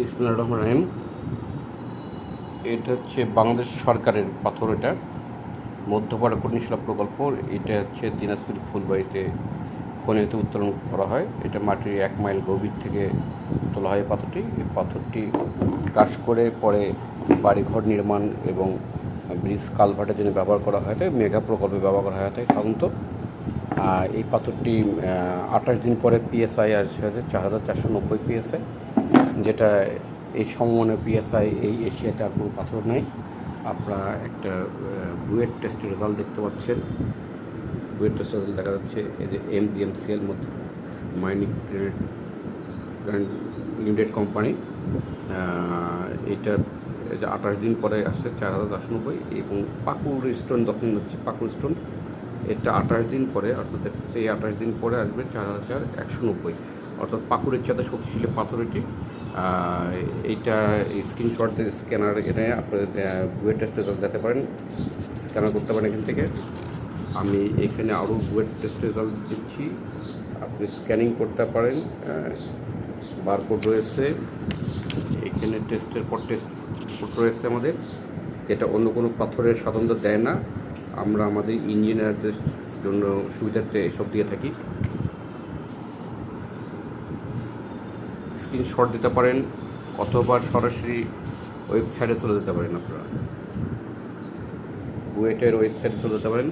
ইসমিল্লা রহমান রহিম। এটা হচ্ছে বাংলাদেশ সরকারের পাথর এটা। মধ্যপাড়া কর্ণিশলা প্রকল্প, এটা হচ্ছে দিনাজপুর ফুলবাড়িতে খনিতে উত্তোলন করা হয়। এটা মাটির এক মাইল গভীর থেকে তোলা হয় পাথরটি। এই পাথরটি ক্রাশ করে পরে বাড়িঘর নির্মাণ এবং ব্রিজ কালভার্টের জন্য ব্যবহার করা হয় থাকে মেঘা প্রকল্পে ব্যবহার করা হয় থাকে সাধারণত। এই পাথরটি আঠাশ দিন পরে পিএসআই আসে, চার হাজার চারশো নব্বই পিএসআই যেটা এই সমমানের পিএসআই এই এশিয়াতে আর কোনো পাথর নেই। আপনারা একটা বুয়েট টেস্টের রেজাল্ট দেখতে পাচ্ছেন। বুয়েট টেস্টের রেজাল্ট দেখা যাচ্ছে এই যে এম জি এম সিএল মধ্যে মাইনিং লিমিটেড কোম্পানি এটা আঠাশ দিন পরে আসছে চার হাজার চারশো নব্বই এবং পাকুড় স্টোন দক্ষিণ হচ্ছে, পাকুড় স্টোন এটা আঠাশ দিন পরে, অর্থাৎ সেই আঠাশ দিন পরে আসবে চার হাজার চার একশো নব্বই। অর্থাৎ পাকুড়ের চাঁদা শক্তিশালী পাথর এটি। এইটা স্ক্রিনশট স্ক্যানার এনে আপনাদের বুয়েট টেস্ট রেজাল্ট দিতে পারেন। স্ক্যানার করতে পারেন এখান থেকে। আমি এখানে আরও বুয়েট টেস্ট রেজাল্ট দিচ্ছি। আপনি স্ক্যানিং করতে পারেন বারকোড রয়েছে। এখানে টেস্টের পর টেস্ট রয়েছে আমাদের। যেটা অন্য কোনো পাথরের সাধারণত দেয় না। আমরা আমাদের ইঞ্জিনিয়ারদের জন্য সুবিধার্থে এসব দিয়ে থাকি। স্ক্রিনশট দিতে পারেন, অথবা সরাসরি ওয়েবসাইটে চলে যেতে পারেন আপনারা। বুয়েটের ওয়েবসাইটে চলে যেতে পারেন।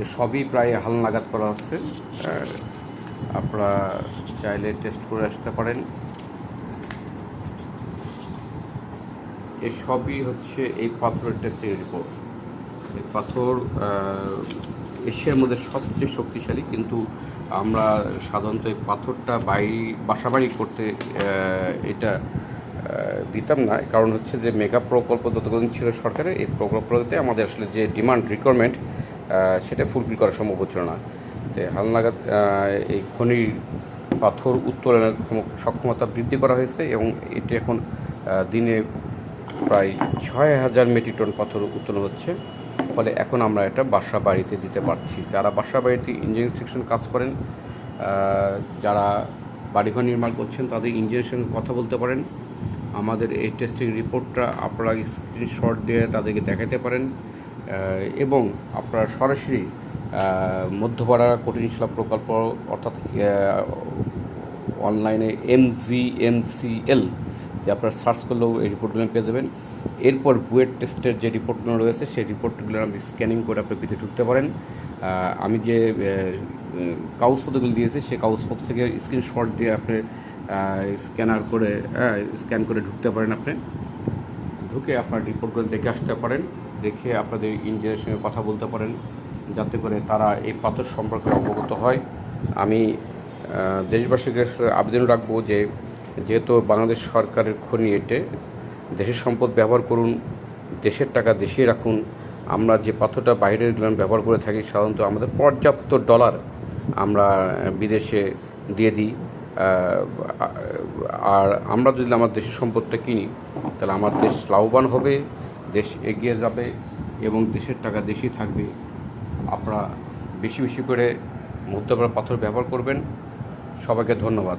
যে সবই প্রায় হালনাগাদ করা হচ্ছে। আপনারা চাইলে টেস্ট করে আসতে পারেন। সবই হচ্ছে এই পাথরের টেস্টিং রিপোর্ট এই পাথর এশিয়ার মধ্যে সবচেয়ে শক্তিশালী, কিন্তু আমরা সাধারণত এই পাথরটা বাড়ি বাসাবাড়ি করতে এটা দিতাম না। কারণ হচ্ছে যে মেগা প্রকল্প যতদিন ছিল সরকারের, এই প্রকল্পতে আমাদের আসলে যে ডিমান্ড রিকোয়ারমেন্ট সেটা ফুলফিল করা সম্ভব হচ্ছিল না। যে হালনাগাদ এই খনির পাথর উত্তোলনের ক্ষম- সক্ষমতা বৃদ্ধি করা হয়েছে এবং এটি এখন দিনে প্রায় ছয় হাজার মেট্রিক টন পাথর উত্তোলন হচ্ছে। ফলে এখন আমরা এটা বাসা বাড়িতে দিতে পারছি। যারা বাসা বাড়িতে ইঞ্জিনিয়ারিং সেকশন কাজ করেন যারা বাড়িঘর নির্মাণ করছেন, তাদের ইঞ্জিনিয়ারের সঙ্গে কথা বলতে পারেন। আমাদের এই টেস্টিং রিপোর্টটা আপনারা স্ক্রিনশট দিয়ে তাদেরকে দেখাতে পারেন। এবং আপনারা সরাসরি মধ্যপাড়া কঠিন শিলা প্রকল্প অর্থাৎ অনলাইনে M G M C L যে আপনারা সার্চ করলেও এই রিপোর্টগুলো পেয়ে যাবেন। এরপর বুয়েট টেস্টের যে রিপোর্টগুলো রয়েছে, সেই রিপোর্টগুলো আপনি স্ক্যানিং করে আপনি পেতে ঢুকতে পারেন। আমি যে কাগজপত্রগুলো দিয়েছি, সেই কাগজপত্র থেকে স্ক্রিনশট দিয়ে আপনি স্ক্যানার করে স্ক্যান করে ঢুকতে পারেন আপনি। ঢুকে আপনার রিপোর্টগুলো দেখে আসতে পারেন দেখে আপনাদের ইঞ্জিনিয়ারের সঙ্গে কথা বলতে পারেন যাতে করে তারা এই পাথর সম্পর্কে অবগত হয়। আমি আহ, দেশবাসীর আবেদন রাখব যে যেহেতু বাংলাদেশ সরকারের খনি এটে দেশের সম্পদ ব্যবহার করুন দেশের টাকা দেশেই রাখুন আমরা যে পাথরটা বাইরের গ্লান ব্যবহার করে থাকি সাধারণত আমাদের পর্যাপ্ত ডলার আমরা বিদেশে দিয়ে দিই। আর আমরা যদি আমার দেশের সম্পদটা কিনি, তাহলে আমার দেশ লাভবান হবে, দেশ এগিয়ে যাবে এবং দেশের টাকা দেশেই থাকবে। আপনারা বেশি বেশি করে মুদ্রা পাথর ব্যবহার করবেন। সবাইকে ধন্যবাদ।